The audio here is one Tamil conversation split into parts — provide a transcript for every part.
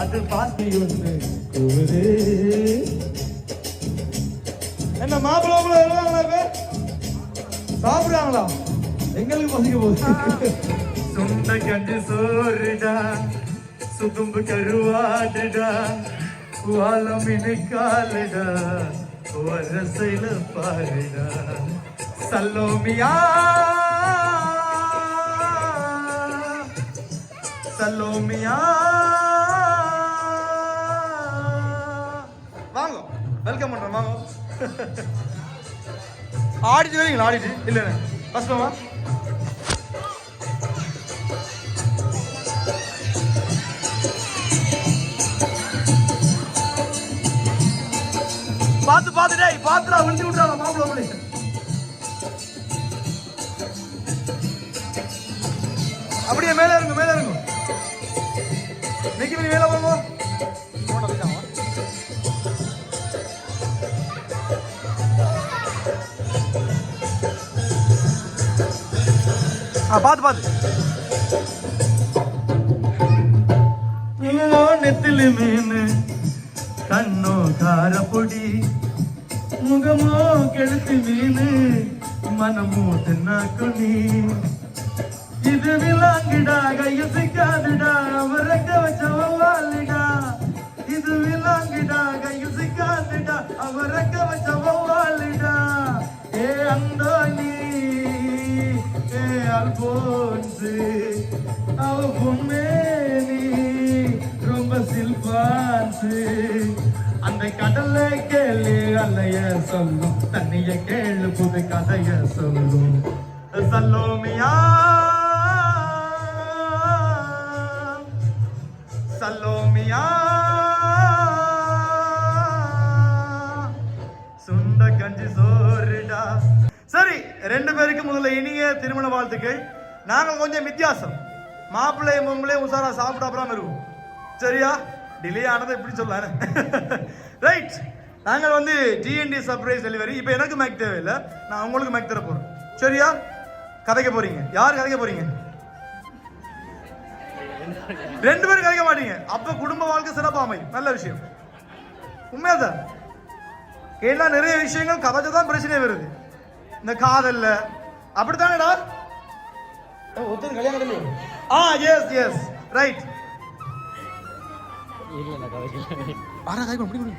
அது பாத்தி ஒன்று கூவுது என்ன மாப்பிள்ள எழுதாங்களா பேர் சாப்பிடுறாங்களா? எங்களுக்கு பசிக்க போகுது. சுண்ட கண்டு சோறுடா சுதும்பு கருவாடுடா வாழம் காலுடா வரசையில பாருடா. சல்லோமியா. சல்லோமியா. வெல்கம் பண்றோம் வாங்க. ஆடிட்டு வரீங்களா ஆடிட்டு? இல்ல கஷ்டமா பார்த்து பார்த்து டேய் பார்த்துடா விழுந்து விட்டுறாங்க மாப்பிள்ள அப்படி அப்படியே மேலே இருங்க மேலே இருங்க. நிக்கி பண்ணி மேலே போங்க. ஆ பார்த்து பார்த்து ஐயோ நெத்திலி மீன் கண்ணோ காரப்பொடி முகமோ கெழுத்து மீனு மனமோ தின்னாக்குனி இது விலாங்கிடா கைய சிக்காதுடா அவரங்க வச்சவாலிடா இது விலாங்கிடா கைய சிக்காதுடா அவரங்க வச்சவாலிடா ஏ அந்தோனி ஏ அல்போன்சு அவ பொம்மேனி ரொம்ப சில்பான்சு அந்த கடல்ல கேளு அலைய சொல்லும். தண்ணிய கேளு புது கதைய சொல்லும். சல்லோமியா. சல்லோமியா. ரெண்டு பேருக்கு முதல்ல இனிய திருமண வாழ்த்துக்கள். நாங்கள் கொஞ்சம் வித்தியாசம். மாப்பிள்ளையும் பொம்பளையும் உசாரா சாப்பிடாம இருக்கும் சரியா? டிலே ஆனதை இப்படி சொல்லலாம் ரைட் நாங்கள் வந்து டிஎன்டி சர்ப்ரைஸ் டெலிவரி இப்போ எனக்கு மேக் தேவையில்லை. நான் உங்களுக்கு மேக் தர போகிறேன் சரியா? கதைக்க போறீங்க. யார் கதைக்க போறீங்க? ரெண்டு பேரும் கதைக்க மாட்டீங்க. அப்ப குடும்ப வாழ்க்கை சிறப்பா அமையும். நல்ல விஷயம். உண்மையாதான் ஏன்னா நிறைய விஷயங்கள் கதைச்சு தான் பிரச்சனை வருது. இந்த காதல்ல. அப்படித்தானடா? ஒருத்தர் கல்யாணம் ஆ எஸ் எஸ் ரைட் பண்ணி.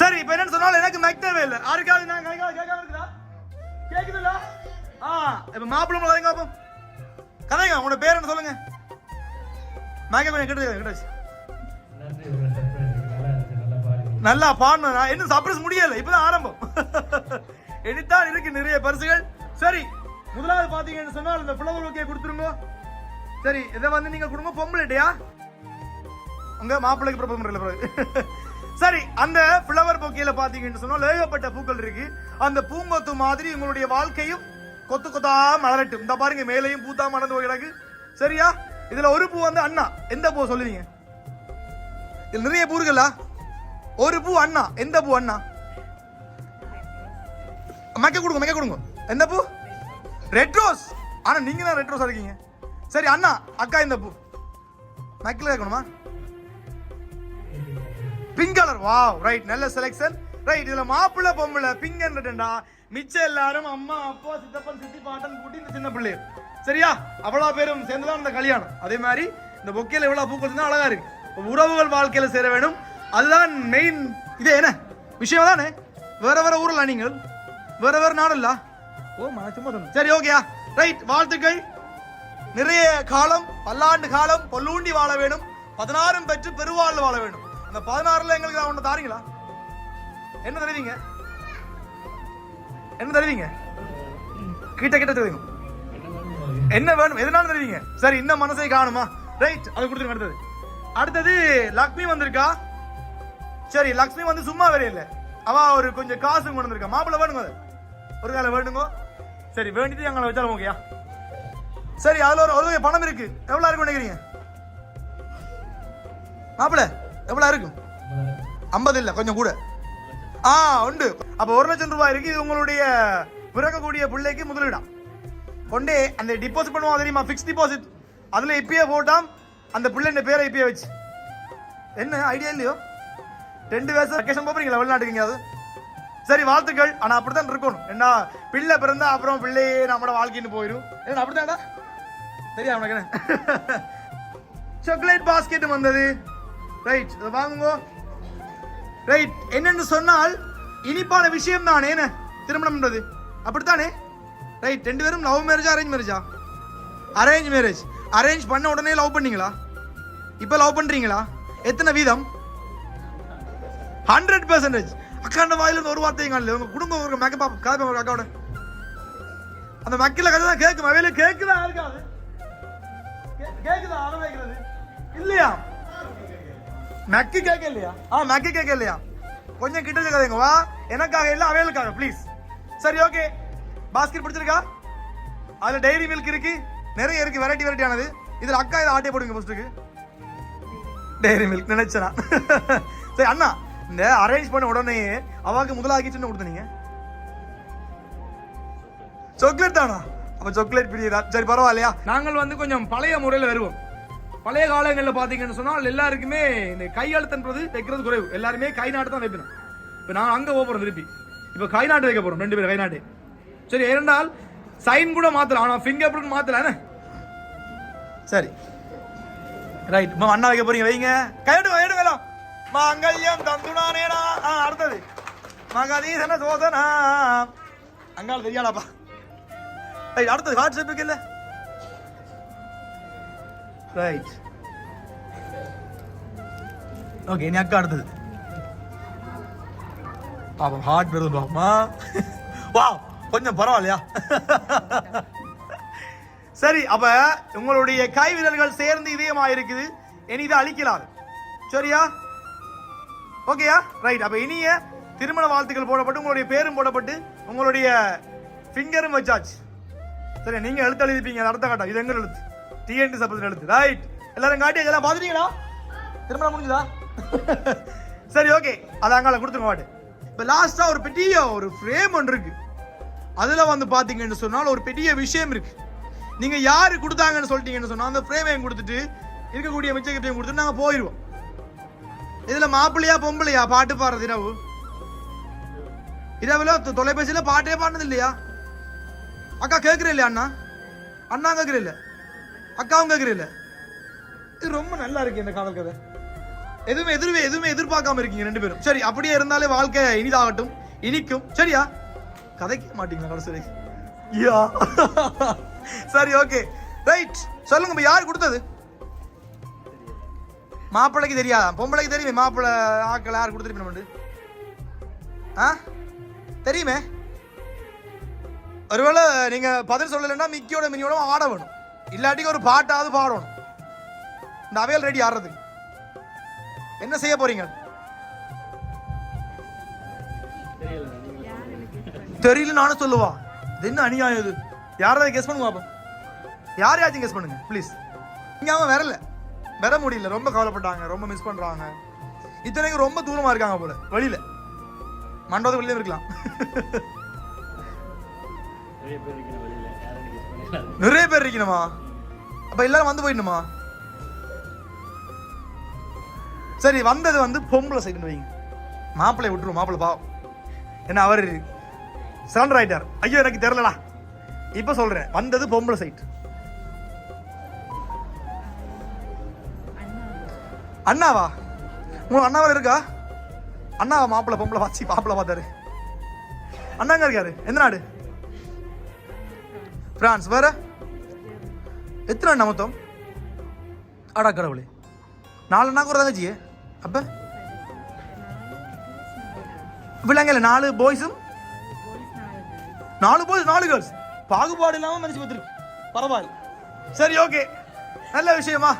சரி இப்ப என்னன்னு சொன்னாலும் எனக்கு மைக் தேவை இல்லை யாருக்காவது நான் கை கால் கேட்காம இருக்குதா? கேக்குதுல்ல? ஆ இப்ப மாப்பிள்ளை கதைங்க பாப்போம் கதைங்க உங்களோட பேர் என்ன சொல்லுங்க? மைக்க கொஞ்சம் கிட்ட கிட்ட வச்சு. நல்லா பாடணும் இன்னும் சர்ப்ரைஸ் முடியல. இப்பதான் ஆரம்பம். எடுத்தால் இருக்கு நிறைய பரிசுகள். சரி முதலாவது பாத்தீங்கன்னு சொன்னால் இந்த ஃப்ளவர் ஓகே கொடுத்துருங்க. சரி இதை வந்து நீங்க கொடுங்க பொம்பளைட்டியா உங்க மாப்பிள்ளைக்கு ப்ரப்போஸ் பண்றல சரி அந்த ஃப்ளவர் பொக்கையில பாத்தீங்கன்னு சொன்னா ஏகப்பட்ட பூக்கள் இருக்கு. அந்த பூங்கொத்து மாதிரி உங்களுடைய வாழ்க்கையும் கொத்து கொத்தா மலரட்டும். இந்த பாருங்க மேலையும் பூத்தா மலர்ந்து போய் கிடக்கு. சரியா? இதுல ஒரு பூ வந்து அண்ணா. எந்த பூ சொல்லுவீங்க? இதுல நிறைய பூ இருக்குல்ல? ஒரு பூ அண்ணா. எந்த பூ அண்ணா? மைக்க கொடுங்க மைக்க கொடுங்க. எந்த பூ? ரெட் ரோஸ் ஆனால் நீங்கள் தான் ரெட் ரோஸாக இருக்கீங்க. சரி அண்ணா அக்கா இந்த பூ. மைக்கில் இருக்கணுமா? பிங்க் கலர் வாவ் ரைட் நல்ல செலெக்ஷன் ரைட் இதில் மாப்பிள்ளை பொம்பளை பிங்க் என்றா மிச்சம் எல்லாரும் அம்மா அப்பா சித்தப்பன் சித்தி பாட்டன் கூட்டி இந்த சின்ன பிள்ளையர் சரியா? அவ்வளோ பேரும் சேர்ந்து தான் இந்த கல்யாணம். அதே மாதிரி இந்த பொக்கையில் எவ்வளோ பூக்கள் இருந்தா அழகா இருக்கு. உறவுகள் வாழ்க்கையில் சேர வேணும். அதுதான் மெயின் இது என்ன? விஷயம் தானே? வேற வேற ஊரில் நீங்கள் வேற வேற நாடல்ல ஓ நான் சும்மா சரி ஓகேயா ரைட் வாழ்த்துக்கள். நிறைய காலம் பல்லாண்டு காலம் பொல்லூண்டி வாழ வேணும். பதினாறும் பெற்று பெருவாழ்வு வாழ வேணும். அந்த பதினாறுல எங்களுக்கு ஒன்று தாரீங்களா? என்ன தருவீங்க? என்ன தருவீங்க? கிட்ட கிட்ட தருவீங்க. என்ன வேணும்? எதனால தருவீங்க? சரி இன்னும் மனசை காணுமா? ரைட் அது கொடுத்துருங்க அடுத்தது. அடுத்தது லக்ஷ்மி வந்திருக்கா? சரி லக்ஷ்மி வந்து சும்மா வேற இல்ல. அவ ஒரு கொஞ்சம் காசு கொண்டு வந்திருக்கா. மாப்பிள்ளை வேணுங்க அது? ஒரு காலை வேணுங்க சரி வேண்டிட்டு எங்களை வச்சாலும் ஓகேயா சரி அதில் ஒரு ஒரு பணம் இருக்கு. எவ்வளோ இருக்கும் நினைக்கிறீங்க? மாப்பிள எவ்வளோ இருக்கும்? ஐம்பது இல்லை கொஞ்சம் கூட. ஆ உண்டு. அப்போ ஒரு லட்சம் ரூபாய் இருக்கு. இது உங்களுடைய பிறக்கக்கூடிய பிள்ளைக்கு முதலிடம் கொண்டே அந்த டிபாசிட் பண்ணுவோம் தெரியுமா? ஃபிக்ஸ் டிபாசிட் அதில் இப்பயே போட்டால் அந்த பிள்ளைங்க பேரை இப்பயே வச்சு. என்ன? ஐடியா இல்லையோ? ரெண்டு வயசு வெக்கேஷன் போகிறீங்களா வெளிநாட்டுக்கு எங்கேயாவது? சரி வாழ்த்துக்கள். ஆனால் அப்படித்தான் இருக்கணும். என்ன பிள்ளை பிறந்தா அப்புறம் பிள்ளையே நம்மளோட வாழ்க்கைன்னு போயிடும் என்ன அப்படித்தான்டா? தெரியா உனக்கு சாக்லேட் பாஸ்கெட் வந்தது. ரைட் இதை வாங்குவோம் ரைட் என்னென்னு சொன்னால் இனிப்பான விஷயம் தானே என்ன? திருமணம்ன்றது. அப்படித்தானே? ரைட் ரெண்டு பேரும் லவ் மேரேஜா அரேஞ்ச் மேரேஜா அரேஞ்ச் மேரேஜ் அரேஞ்ச் பண்ண உடனே லவ் பண்ணீங்களா? இப்போ லவ் பண்ணுறீங்களா எத்தனை வீதம்? ஹண்ட்ரட் பர்சன்டேஜ் அக்காண்ட வாயில இருந்து ஒரு வார்த்தையும் காணல. உங்க குடும்பம் ஒரு மேக்கப் பாப்பா காது ஒரு அக்காவோட அந்த மக்கில கதை தான் கேட்கும். அவையில கேட்குதா இருக்காது கேட்குதா? ஆரம்பிக்கிறது இல்லையா? மக்கு கேட்க இல்லையா? ஆ மக்கு கேட்க இல்லையா? கொஞ்சம் கிட்ட கதைங்க வா. எனக்காக இல்ல அவைகளுக்காக ப்ளீஸ் சரி ஓகே பாஸ்கெட் பிடிச்சிருக்கா? அதுல டைரி மில்க் இருக்கு. நிறைய இருக்கு. வெரைட்டி வெரைட்டியானது இதுல அக்கா இதை ஆட்டே போடுங்க ஃபர்ஸ்ட்டுக்கு டைரி மில்க் நினைச்சேனா? சரி அண்ணா. இந்த அரேஞ்ச் பண்ண உடனே அவாக்கு முதலாகிச்சுன்னு கொடுத்தீங்க சாக்லேட் தானா? அப்ப சாக்லேட் பிரியதா சரி பரவாயில்லையா? நாங்கள் வந்து கொஞ்சம் பழைய முறையில் வருவோம். பழைய காலங்களில் பார்த்தீங்கன்னு சொன்னால் எல்லாருக்குமே இந்த கையெழுத்துன்றது வைக்கிறது குறைவு. எல்லாருமே கை நாட்டு தான் வைக்கணும் இப்போ நான் அங்கே போகிறோம் திருப்பி. இப்போ கை நாட்டு வைக்க போகிறோம் ரெண்டு பேரும் கை நாட்டு. சரி ஏனென்றால் சைன் கூட மாற்றலாம் ஆனால் ஃபிங்கர் பிரிண்ட் மாற்றல என்ன? சரி. ரைட் அண்ணா வைக்க போறீங்க வைங்க. கையெடு கையெடு வேலாம் மாங்கல்யம் தந்துனானேனா ஆ அடுத்தது மகதீசன சோதனா அங்கால தெரியாதாப்பா ரைட் அடுத்தது வாட்ஸ்அப்புக்கு இல்ல ரைட் ஓகே நீ அக்கா அடுத்தது பாப்போம் ஹார்ட் வருது பாப்பா வா கொஞ்சம் பரவாயில்லையா சரி அப்ப உங்களுடைய கைவிரல்கள் சேர்ந்து இதயமா இருக்குது இனி இதை அழிக்கலாம் சரியா ஓகேயா ரைட் அப்போ இனிய திருமண வாழ்த்துக்கள் போடப்பட்டு உங்களுடைய பேரும் போடப்பட்டு உங்களுடைய ஃபிங்கரும் வச்சாச்சு. சரி நீங்க எழுத்து எழுதிப்பீங்க அடுத்த கட்டம். இது எங்க எழுத்து. டிஎன்டி சப்பத்தில் எழுத்து. ரைட் எல்லாரும் காட்டி இதெல்லாம் பார்த்துட்டீங்களா? திருமணம் முடிஞ்சுதா? சரி ஓகே அது அங்கால கொடுத்துருங்க வாட்டு. இப்போ லாஸ்டா ஒரு பெரிய ஒரு ஃப்ரேம் ஒன்று இருக்கு. அதில் வந்து பார்த்தீங்கன்னு சொன்னால் ஒரு பெரிய விஷயம் இருக்கு. நீங்க யாரு கொடுத்தாங்கன்னு சொல்லிட்டீங்கன்னு சொன்னால் அந்த ஃப்ரேமையும் கொடுத்துட்டு இருக்கக்கூடிய மிச்ச கிட்டையும் கொடுத்துட்டு நாங்கள் போயிடுவோம் இதுல மாப்பிள்ளையா பொம்பளையா? பாட்டு பாடுறது இரவு. இரவுல தொ- தொலைபேசியில பாட்டே பாடுனது இல்லையா? அக்கா கேட்குற இல்லையா அண்ணா? அண்ணா கேட்குற இல்ல. அக்காவும் கேட்குற இல்ல. இது ரொம்ப நல்லா இருக்கு இந்த காதல் கதை. எதுவுமே எதிர்வே எதுவுமே எதிர்பார்க்காம இருக்கீங்க ரெண்டு பேரும். சரி அப்படியே இருந்தாலே வாழ்க்கை இனிதாகட்டும் இனிக்கும். சரியா? கதைக்க மாட்டீங்களா கடைசி யா. சரி ஓகே ரைட் சொல்லுங்க யார் கொடுத்தது? மாப்பிள்ளைக்கு தெரியாதா? பொம்பளைக்கு தெரியுமே மாப்பிள்ளை ஆக்கள் யார் கொடுத்துருப்பீங்க ஆ? தெரியுமே? ஒருவேளை நீங்கள் பதில் சொல்லலைன்னா மிக்கியோட மினியோட ஆட வேணும். இல்லாட்டிக்கு ஒரு பாட்டாவது பாடணும். இந்த அவையல் ரெடி ஆடுறதுக்கு என்ன செய்ய போறீங்க? தெரியல நானும் சொல்லுவா. இது என்ன அநியாயம் இது? யாராவது கெஸ் பண்ணுங்க பாப்போம் யாரையாச்சும் கெஸ் பண்ணுங்க ப்ளீஸ் நீங்கள் அவன் வரல. வர முடியல. ரொம்ப கவலைப்பட்டாங்க. ரொம்ப மிஸ் பண்றாங்க. இத்தனைக்கும் ரொம்ப தூரமா இருக்காங்க போல. வெளியில. மண்டபத்து வெளியில இருக்கலாம். நிறைய பேர் இருக்கணுமா? அப்ப எல்லாரும் வந்து போயிடணுமா? சரி வந்தது வந்து பொம்பளை சைடுன்னு வைங்க. மாப்பிள்ளை விட்டுரும் மாப்பிள்ளை பாவம். என்ன அவர் சரண்டர் ஆயிட்டார். ஐயோ எனக்கு தெரியலடா. இப்ப சொல்றேன். வந்தது பொம்பளை சைட் அண்ணாவா? உங்களுக்கு அண்ணாவில் இருக்கா? அண்ணாவா மாப்பிள்ளை பொம்பளை வாச்சி மாப்பிள்ள பார்த்தாரு. அண்ணாங்க இருக்காரு. எந்த நாடு? பிரான்ஸ். வேற? எத்தனை அண்ணா மொத்தம்? அடா கடவுளே. நாலு அண்ணா கூட தங்கச்சியே அப்ப? பிள்ளைங்கள நாலு பாய்ஸும் நாலு பாய்ஸ் நாலு கேர்ள்ஸ் பாகுபாடு இல்லாமல் மனுஷன் பார்த்துருக்கு பரவாயில்ல. சரி ஓகே நல்ல விஷயமா.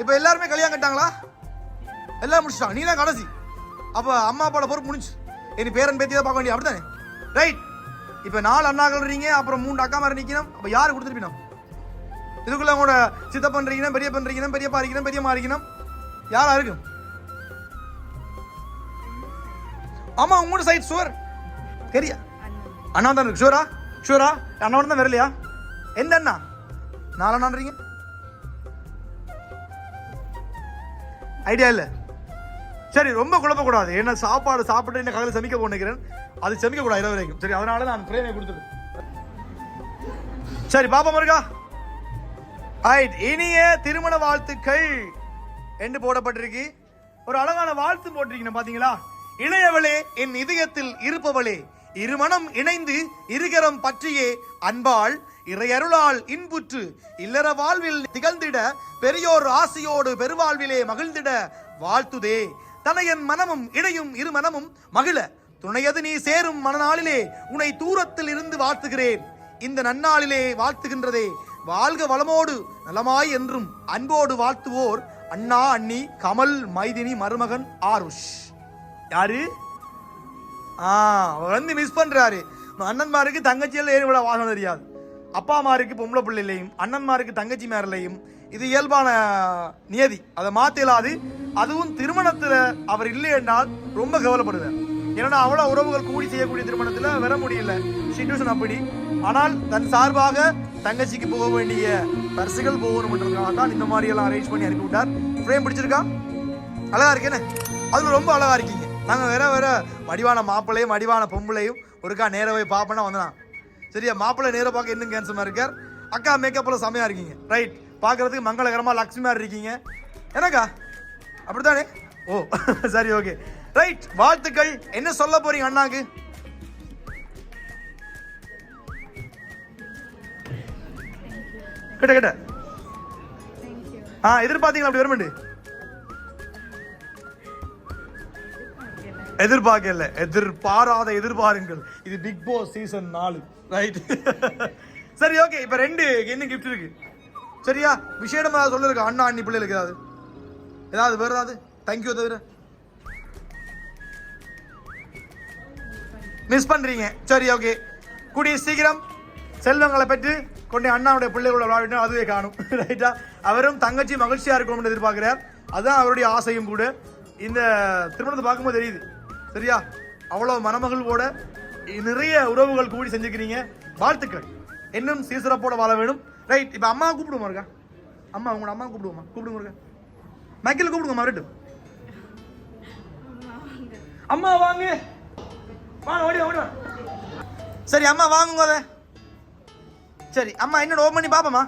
இப்போ எல்லாருமே கல்யாணம் கட்டாங்களா? எல்லாம் முடிச்சிட்டாங்க நீ தான் கடைசி. அப்போ அம்மா அப்பாவோட பொறுப்பு முடிஞ்சு. இனி பேரன் பேத்தி தான் பார்க்க வேண்டிய அப்படித்தானே? ரைட் இப்போ நாலு அண்ணாக்கள் இருக்கீங்க அப்புறம் மூணு அக்கா மாதிரி நிற்கணும் அப்போ யார் கொடுத்துருப்பினோம் இதுக்குள்ள உங்களோட சித்தப்பன் இருக்கணும் பெரிய இருக்கணும் பெரியப்பா இருக்கணும் பெரியம்மா இருக்கணும் யாரா இருக்கும் ஆமா உங்களோட சைட் சுவர் சரியா அண்ணா தான் இருக்கு. ஷூரா ஷூரா அண்ணாவோட தான் வரலையா? எந்த அண்ணா? நாலு அண்ணான்றீங்க? ஐடியா இல்லை. சரி ரொம்ப குழப்பக்கூடாது. ஏன்னா சாப்பாடு சாப்பிட்டு என்ன காலையில் சமைக்க போனிக்கிறேன் அது சமைக்க கூடாது இரவு வரைக்கும். சரி அதனால நான் பிரேமை கொடுத்துருவேன் சரி பாப்பா இருக்கா ரைட் இனிய திருமண வாழ்த்துக்கள் என்று போடப்பட்டிருக்கு. ஒரு அழகான வாழ்த்து போட்டிருக்கீங்க பாத்தீங்களா? இளையவளே என் இதயத்தில் இருப்பவளே இருமணம் இணைந்து இருகரம் பற்றியே அன்பாள் இறையருளால் இன்புற்று இல்லற வாழ்வில் திகழ்ந்திட பெரியோர் ஆசையோடு பெருவாழ்விலே மகிழ்ந்திட வாழ்த்துதே. தனையன் மனமும் இணையும் இரு மனமும் மகிழ. துணையது நீ சேரும் மனநாளிலே உன்னை தூரத்தில் இருந்து வாழ்த்துகிறேன். இந்த நன்னாளிலே வாழ்த்துகின்றதே. வாழ்க வளமோடு நலமாய் என்றும் அன்போடு வாழ்த்துவோர் அண்ணா அண்ணி கமல் மைதினி மருமகன் ஆருஷ். யாரு? ஆ அவர் வந்து மிஸ் பண்றாரு. அண்ணன்மாருக்கு தங்கச்சியில் ஏறி விட வாசம் தெரியாது. அப்பா அம்மாருக்கு பொம்பளை பிள்ளைலையும் அண்ணன்மாருக்கு தங்கச்சி மேரலையும் இது இயல்பான நியதி. அதை மாத்தலாது. அதுவும் திருமணத்துல அவர் இல்லை என்றால் ரொம்ப கவலைப்படுவேன். ஏன்னா அவ்வளவு உறவுகள் கூடி செய்யக்கூடிய திருமணத்துல வர முடியல. சிச்சுவேஷன் அப்படி. ஆனால் தன் சார்பாக தங்கச்சிக்கு போக வேண்டிய பரிசுகள் போகணும்ன்றதுக்காக தான் இந்த மாதிரி எல்லாம் அரேஞ்ச் பண்ணி அனுப்பி விட்டார். ஃப்ரேம் பிடிச்சிருக்கா? அழகா இருக்கேன்னு அதுல ரொம்ப அழகா இருக்கீங்க. நாங்க வேற வேற வடிவான மாப்பிள்ளையும் வடிவான பொம்பளையும் ஒருக்கா நேர போய் பார்ப்பேன்னா வந்தான் சரியா? மாப்பிள்ளை நேர பார்க்க இன்னும் கேன்சமா இருக்கார். அக்கா மேக்கப்ல செமையா இருக்கீங்க. ரைட் பார்க்கறதுக்கு மங்களகரமாக லக்ஷ்மி மாதிரி இருக்கீங்க. எனக்கா அப்படித்தானே? ஓ சரி ஓகே ரைட் வாழ்த்துக்கள். என்ன சொல்ல போறீங்க அண்ணாக்கு? கிட்ட கிட்ட. ஆ எதிர்பார்த்தீங்களா அப்படி வருமெண்டு? எதிர்பார்க்கல. எதிர்பாராத எதிர்பாருங்கள். இது பிக் பாஸ் சீசன் நாலு. ரைட் சரி ஓகே இப்போ ரெண்டு என்ன கிஃப்ட் இருக்கு? சரியா? விஷயம் ஏதாவது சொல்லிருக்கா அண்ணா அண்ணி பிள்ளைகளுக்கு ஏதாவது? ஏதாவது வேற ஏதாவது? தேங்க்யூ தவிர. மிஸ் பண்றீங்க. சரி ஓகே கூடிய சீக்கிரம் செல்வங்களை பெற்று கொண்டு அண்ணாவுடைய பிள்ளைகளோட விளையாடினா அதுவே காணும். ரைட்டா அவரும் தங்கச்சி மகிழ்ச்சியா இருக்கணும்னு எதிர்பார்க்கிறார். அதுதான் அவருடைய ஆசையும் கூட. இந்த திருமணத்தை பார்க்கும்போது தெரியுது. சரியா? அவ்வளவு மணமகளோட நிறைய உறவுகள் கூடி செஞ்சுக்கிறீங்க. வாழ்த்துக்கள். இன்னும் சீசிறப்போட வாழ வேணும். ரைட் இப்போ அம்மா கூப்பிடுவோம் இருக்கா அம்மா உங்களோட அம்மா கூப்பிடுவோமா? கூப்பிடுங்க இருக்கா மைக்கில் கூப்பிடுங்க மறுட்டு அம்மா வாங்க. வாங்க ஓடி ஓடி சரி அம்மா வாங்குங்க அதை. சரி அம்மா என்னோட ஓப்பன் பண்ணி பாப்பமா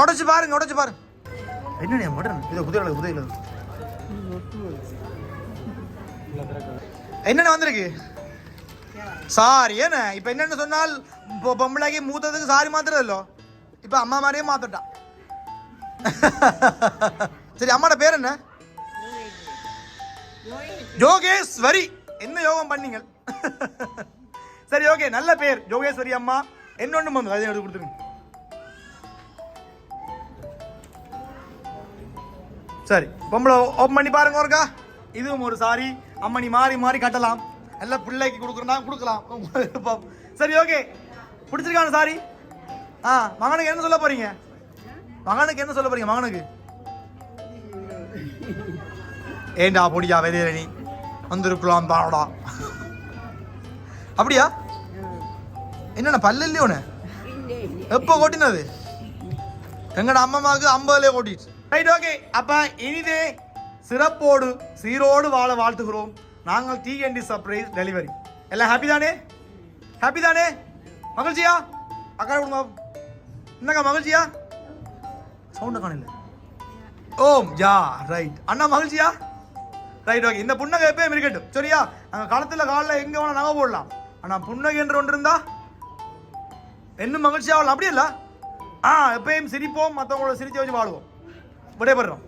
உடச்சு பாருங்க உடச்சு பாருங்க. என்னண்ணே மட்டன் இது குதிரை குதிரை என்னென்ன வந்திருக்கு? சாரி என்ன? இப்போ என்னென்னு சொன்னால் இப்போ பொம்பளைக்கு மூத்ததுக்கு சாரி மாத்துறதല്ലോ இப்போ அம்மா மாதிரியே மாத்தட்டா. சரி அம்மாட பேர் என்ன? யோகேஸ்வரி. என்ன யோகம் பண்ணீங்க? சரி ஓகே நல்ல பேர். யோகேஸ்வரி அம்மா. என்னொன்னு வந்து அதை எடுத்து கொடுத்துருங்க. சரி பொம்பளை ஓப்பன் பண்ணி பாருங்க ஒருக்கா. இதுவும் ஒரு சாரி. அம்மணி மாறி மாறி கட்டலாம். நல்ல பிள்ளைக்கு கொடுக்குறனா கொடுக்கலாம். விருப்பம் சரி ஓகே பிடிச்சிருக்கான சாரி? ஆ மகனுக்கு என்ன சொல்ல போறீங்க? மகனுக்கு என்ன சொல்ல போறீங்க மகனுக்கு? ஏண்டா பொடியா வெளியில நீ? வந்திருக்கலாம் தானடா அப்படியா? என்னென்ன பல்லு இல்லையோண்ணே எப்போ கொட்டினது? எங்கட அம்மாவுக்கு ஐம்பதுல ஓட்டிடுச்சு ரைட் ஓகே அப்ப இனிதே சிறப்போடு சீரோடு வாழ வாழ்த்துகிறோம். நாங்கள் டிஎன்டி சர்ப்ரைஸ் டெலிவரி எல்லாம் ஹாப்பி தானே? ஹாப்பி தானே? மகிழ்ச்சியா? அக்கா குடும்பம் என்னக்கா மகிழ்ச்சியா? சவுண்ட் காணல. ஓம் யா ரைட் அண்ணா மகிழ்ச்சியா? ரைட் ஓகே இந்த புன்னகை எப்பயும் இருக்கட்டும். சரியா? நாங்கள் காலத்தில் காலில் எங்கே வேணால் நகை போடலாம். ஆனால் புன்னகை என்று ஒன்று இருந்தா? இன்னும் மகிழ்ச்சியாகலாம் அப்படி இல்லை? ஆ எப்பயும் சிரிப்போம் மற்றவங்களோட சிரிச்சு வச்சு வாழுவோம். விடைபெறோம்